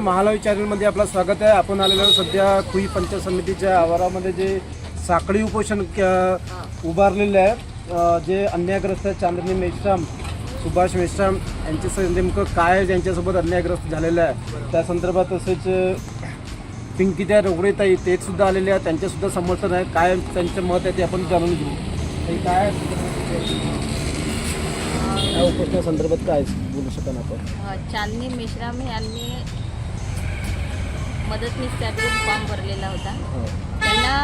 महालावी चॅनलमध्ये आपलं स्वागत आहे. आपण आलेलो सध्या खुई पंचायत समितीच्या आवारामध्ये जे साखळी उपोषण क- उभारलेले आहे जे अन्यायग्रस्त चांदनी मेश्राम सुभाष मेश्राम यांच्या नेमकं काय ज्यांच्यासोबत अन्यायग्रस्त झालेलं आहे त्या संदर्भात तसेच पिंकी पिंकीत्या रोगडेताई ते सुद्धा आलेले आहेत. त्यांच्यासुद्धा समर्थन आहे. काय त्यांचं मत आहे ते आपण जाणून घेऊ. ते काय या उपोषणासंदर्भात काय बोलू शकाल आपण? चांदनी मेश्राम यांनी मदतनीससाठी फॉर्म भरलेला होता. हो. त्यांना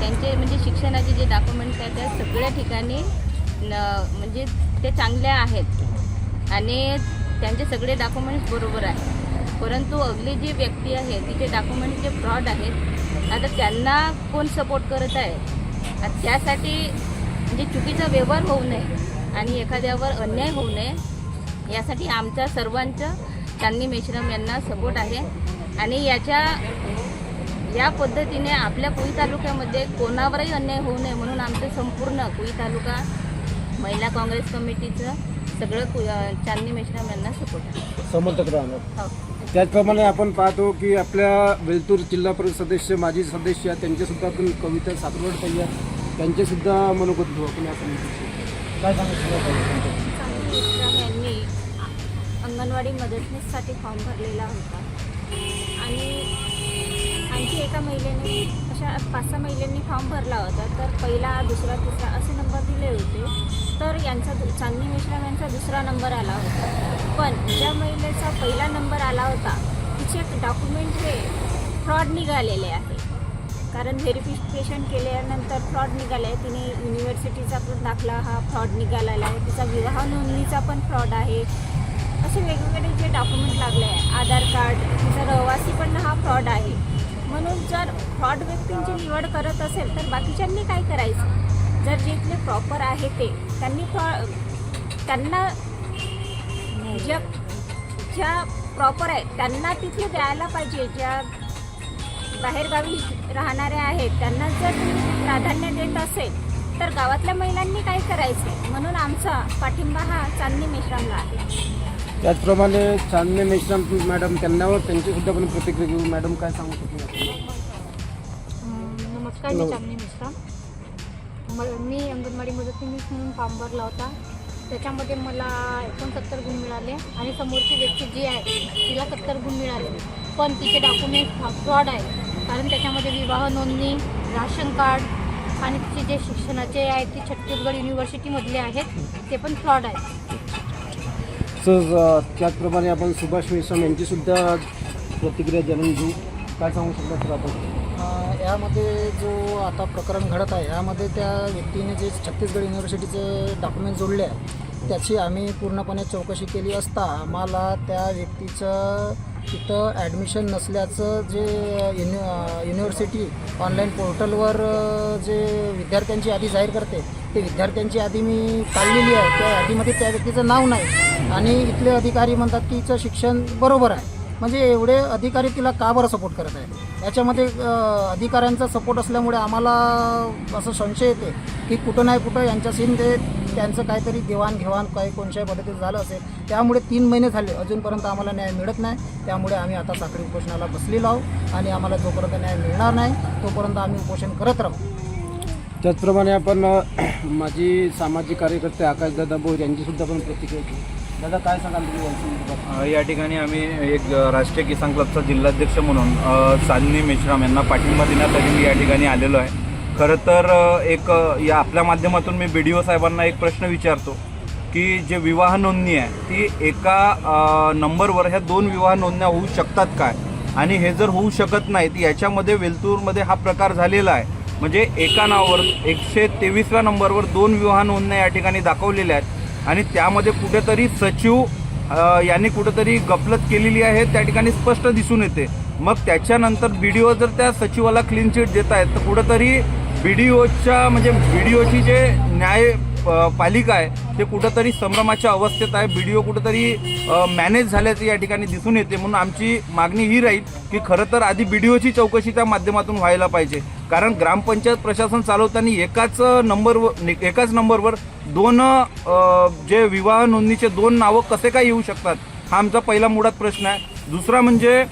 त्यांचे म्हणजे शिक्षणाचे जे डॉक्युमेंट्स आहेत त्या सगळ्या ठिकाणी न म्हणजे ते चांगले आहेत. आणि त्यांचे सगळे डॉक्युमेंट्स बरोबर आहेत. परंतु अगली जी व्यक्ती आहे तिचे डॉक्युमेंट जे फ्रॉड आहेत आता त्यांना कोण सपोर्ट करत आहे? त्यासाठी म्हणजे चुकीचा व्यवहार होऊ नये आणि एखाद्यावर अन्याय होऊ नये यासाठी आमच्या सर्वांचं चांदणी मेश्रम यांना सपोर्ट आहे. आणि याच्या या पद्धतीने आपल्या कुई तालुक्यामध्ये कोणावरही अन्याय होऊ नये म्हणून आमचं संपूर्ण कुई तालुका महिला काँग्रेस कमिटीचं सगळं कु चांदणी मेश्राम यांना सपोर्ट आहे. समर्थक राहणार. हो. त्याचप्रमाणे आपण पाहतो की आपल्या वेलतूर जिल्हा परिषद सदस्य माजी सदस्य त्यांचेसुद्धा आपण कविता सातवड आहेत त्यांचेसुद्धा मनोगत घेऊ आपण या समितीचे काय सांगू यांनी अंगणवाडी मदतनीससाठी फॉर्म भरलेला होता. आणि आणखी एका महिलेने अशा पाच सहा महिलांनी फॉर्म भरला होता. तर पहिला दुसरा तिसरा असे नंबर दिले होते. तर यांचा दु- चांदणी मिश्राम यांचा दुसरा नंबर आला होता. पण ज्या महिलेचा पहिला नंबर आला होता तिचे डॉक्युमेंट हे फ्रॉड निघालेले आहे. कारण व्हेरिफिकेशन केल्यानंतर फ्रॉड निघाला आहे. तिने युनिव्हर्सिटीचा पण दाखला हा फ्रॉड निघालेला आहे. तिचा विवाह नोंदणीचा पण फ्रॉड आहे. असे वेगवेगळे जे डॉक्युमेंट लागले आहे. आधार कार्ड रहिवासी पण हा फ्रॉड आहे. म्हणून जर फ्रॉड व्यक्तींची निवड करत असेल तर बाकीच्यांनी काय करायचं? जर जे इथले प्रॉपर आहे ते त्यांनी फ्रॉ त्यांना ज्या ज्या प्रॉपर आहे त्यांना तिथे द्यायला पाहिजे. ज्या बाहेरगावी राहणाऱ्या आहेत त्यांना जर प्राधान्य देत असेल तर गावातल्या महिलांनी काय करायचं? म्हणून आमचा पाठिंबा हा चांदणी मिश्रामला आहे. त्याचप्रमाणे चांदणे मेश्राम मॅडम त्यांनावर त्यांचीसुद्धा आपण प्रतिक्रिया घेऊ मॅडम काय सांगू शकतो नमस्कार मी चांदणी मिश्रा म मी अंगणवाडी मदतनीस म्हणून फॉर्म भरला होता. त्याच्यामध्ये मला एकोणसत्तर गुण मिळाले आणि समोरची व्यक्ती जी आहे तिला सत्तर गुण मिळाले. पण तिचे डॉक्युमेंट फ्रॉड आहे. कारण त्याच्यामध्ये विवाह नोंदणी राशन कार्ड आणि तिचे जे शिक्षणाचे आहेत ते छत्तीसगड युनिव्हर्सिटीमधले आहेत ते पण फ्रॉड आहेत तसंच त्याचप्रमाणे आपण सुभाष मेश्राम यांचीसुद्धा प्रतिक्रिया जाणून घेऊ. काय सांगू शकता सर आपण? यामध्ये जो आता प्रकरण घडत आहे यामध्ये त्या व्यक्तीने जे छत्तीसगड युनिव्हर्सिटीचे डॉक्युमेंट जोडले आहे त्याची आम्ही पूर्णपणे चौकशी केली असता आम्हाला त्या व्यक्तीचं तिथं ॲडमिशन नसल्याचं जे युनि युनिव्हर्सिटी ऑनलाईन पोर्टलवर जे विद्यार्थ्यांची यादी जाहीर करते ते विद्यार्थ्यांची यादी मी काढलेली आहे. त्या यादीमध्ये त्या व्यक्तीचं नाव नाही. आणि इथले अधिकारी म्हणतात की हिचं शिक्षण बरोबर आहे. म्हणजे एवढे अधिकारी तिला का बरं सपोर्ट करत आहे? याच्यामध्ये अधिकाऱ्यांचा सपोर्ट असल्यामुळे आम्हाला असं संशय येते की कुठं नाही कुठं यांच्याशीन ते त्यांचं काहीतरी देवाणघेवाण काही कोणत्याही पद्धतीचं झालं असेल त्यामुळे तीन महिने झाले. अजूनपर्यंत आम्हाला न्याय मिळत नाही. त्यामुळे आम्ही आता साखळी उपोषणाला बसलेलो आहोत आणि आम्हाला जोपर्यंत न्याय मिळणार नाही तोपर्यंत आम्ही उपोषण करत राहू. त्याचप्रमाणे आपण माझी सामाजिक कार्यकर्ते आकाशदादा बोर यांचीसुद्धा आपण प्रतिक्रिया घेऊ. दादा काय सांगाल तुम्ही यांच्यासंदर्भात? या ठिकाणी आम्ही एक राष्ट्रीय किसान क्लबचा जिल्हाध्यक्ष म्हणून साधनी मेश्राम यांना पाठिंबा देण्यासाठी मी या ठिकाणी आलेलो आहे. खरं तर एक या आपल्या माध्यमातून मी बी डी ओ साहेबांना एक प्रश्न विचारतो की जे विवाह नोंदणी आहे ती एका नंबरवर ह्या दोन विवाह नोंदण्या होऊ शकतात काय? आणि हे जर होऊ शकत नाही याच्यामध्ये वेलतूरमध्ये हा प्रकार झालेला आहे म्हणजे एका नावावर एकशे तेवीसव्या नंबरवर दोन विवाह नोंदण्या या ठिकाणी दाखवलेल्या आहेत. आणि त्यामध्ये कुठेतरी सचिव यांनी कुठेतरी गफलत केलेली आहे त्या ठिकाणी स्पष्ट दिसून येते. मग त्याच्यानंतर बी डी ओ जर त्या सचिवाला क्लीन चिट देत आहेत तर कुठंतरी बी डी ओच्या म्हणजे बी डी ओची जे न्याय पालिका आहे ते कुठंतरी संभ्रमाच्या अवस्थेत आहे. बी डी ओ कुठंतरी मॅनेज झाल्याचं या ठिकाणी दिसून येते. म्हणून आमची मागणी ही राहील की खरं तर आधी बी डी ओची चौकशी त्या माध्यमातून व्हायला पाहिजे. कारण ग्रामपंचायत प्रशासन चालवताना एकाच नंबरवर एकाच नंबरवर दोन जे विवाह नोंदणीचे दोन नावं कसे काय येऊ शकतात हा आमचा पहिला मुळात प्रश्न आहे. दुसरा म्हणजे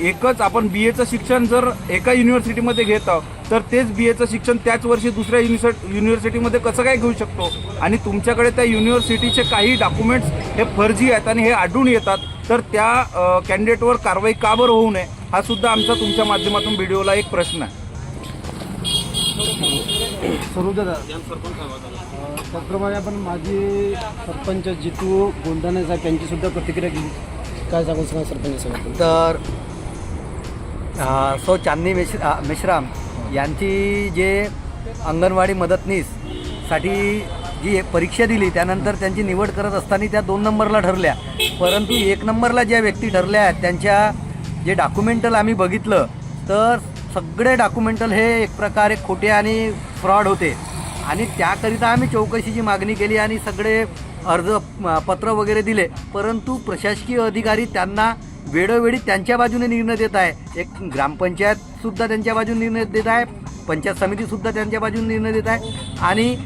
एकच आपण बी एचं शिक्षण जर एका युनिव्हर्सिटीमध्ये घेत आहोत तर तेच बी एचं शिक्षण त्याच वर्षी दुसऱ्या युनिव्हर्सिटी युनिव्हर्सिटीमध्ये कसं काय घेऊ शकतो? आणि तुमच्याकडे त्या युनिव्हर्सिटीचे काही डॉक्युमेंट्स हे फर्जी आहेत आणि हे आढळून येतात तर त्या कॅन्डिडेटवर कारवाई का बरं होऊ नये हा सुद्धा आमचा तुमच्या माध्यमातून व्हिडिओला एक प्रश्न आहे. स्वरूप त्याचप्रमाणे आपण माजी सरपंच जितू गोंधाने साहेब यांची सुद्धा प्रतिक्रिया घेतली काय सांगू सांगा सरपंच साहेब तर सो चांदनी मेश मेश्राम यांची जे अंगणवाडी मदतनीससाठी जी एक परीक्षा दिली त्यानंतर त्यांची निवड करत असताना त्या दोन नंबरला ठरल्या. परंतु एक नंबरला ज्या व्यक्ती ठरल्या आहेत त्यांच्या जे डॉक्युमेंटल आम्ही बघितलं तर सगळे डॉक्युमेंटल हे एक प्रकारे खोटे आणि फ्रॉड होते. आणि त्याकरिता आम्ही चौकशीची मागणी केली आणि सगळे अर्ज पत्र वगैरे दिले. परंतु प्रशासकीय अधिकारी त्यांना वेळोवेळी त्यांच्या बाजूने निर्णय देत आहे. एक ग्रामपंचायतसुद्धा त्यांच्या बाजूने निर्णय देत आहे. पंचायत समितीसुद्धा त्यांच्या बाजूने निर्णय देत आहे. आणि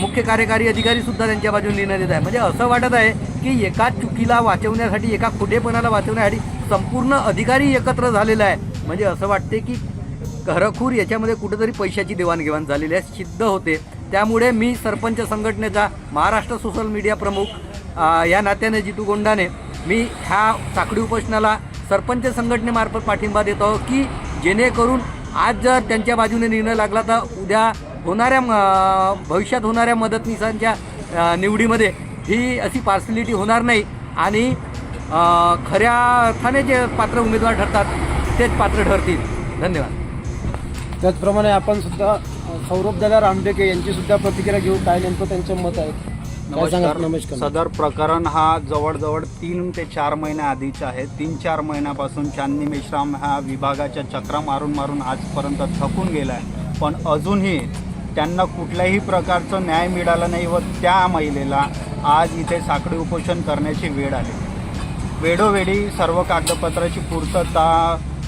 मुख्य कार्यकारी अधिकारीसुद्धा त्यांच्या बाजूने निर्णय देत आहे. म्हणजे असं वाटत आहे की एका चुकीला वाचवण्यासाठी एका खोटेपणाला वाचवण्यासाठी संपूर्ण अधिकारी एकत्र झालेला आहे. म्हणजे असं वाटते की खरखूर याच्यामध्ये कुठेतरी पैशाची देवाणघेवाण झालेली आहे सिद्ध होते. त्यामुळे मी सरपंच संघटनेचा महाराष्ट्र सोशल मीडिया प्रमुख या नात्याने जितू गोंडाने मी ह्या साखळी उपोषणाला सरपंच संघटनेमार्फत पाठिंबा देतो की जेणेकरून आज जर त्यांच्या बाजूने निर्णय लागला तर उद्या होणाऱ्या भविष्यात होणाऱ्या मदतनीसांच्या निवडीमध्ये ही अशी पार्सलिटी होणार नाही. आणि खऱ्या अर्थाने जे पात्र उमेदवार ठरतात तेच पात्र ठरतील. धन्यवाद. त्याचप्रमाणे आपण सुद्धा सौरभ दादा रामटेके यांची सुद्धा प्रतिक्रिया घेऊ काय नेमकं त्यांचं मत आहे? सांगा नमस्कार. सदर प्रकरण हा जवळजवळ तीन ते चार महिन्या आधीचे आहे. तीन चार महिन्यापासून चांदनी मेश्राम ह्या विभागाच्या चक्रा मारून मारून आजपर्यंत थकून गेला आहे पण अजूनही त्यांना कुठल्याही प्रकारचं न्याय मिळाला नाही व त्या महिलेला आज इथे साखळी उपोषण करण्याची वेळ आली. वेळोवेळी सर्व कागदपत्राची पूर्तता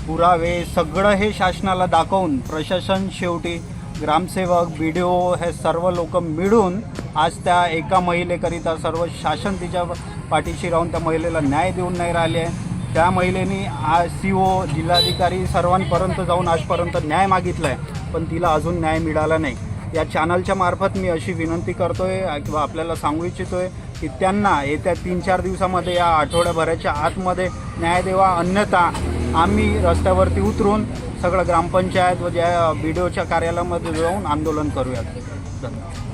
पुरावे सगळं हे शासनाला दाखवून प्रशासन शेवटी ग्रामसेवक बी डी ओ हे सर्व लोक मिळून आज त्या एका महिलेकरिता सर्व शासन तिच्या पाठीशी राहून त्या महिलेला न्याय देऊन नाही राहिले. आहे त्या महिलेनी आज सी ओ जिल्हाधिकारी सर्वांपर्यंत जाऊन आजपर्यंत न्याय मागितला आहे पण तिला अजून न्याय मिळाला नाही. या चॅनलच्या मार्फत मी अशी विनंती करतो आहे किंवा आपल्याला सांगू इच्छितो आहे की त्यांना येत्या तीन चार दिवसामध्ये या आठवड्याभराच्या आतमध्ये न्याय देवा अन्यथा आम्ही रस्त्यावरती उतरून सगळं ग्रामपंचायत व ज्या बी डी ओच्या कार्यालयामध्ये जाऊन आंदोलन करूयात. धन्यवाद.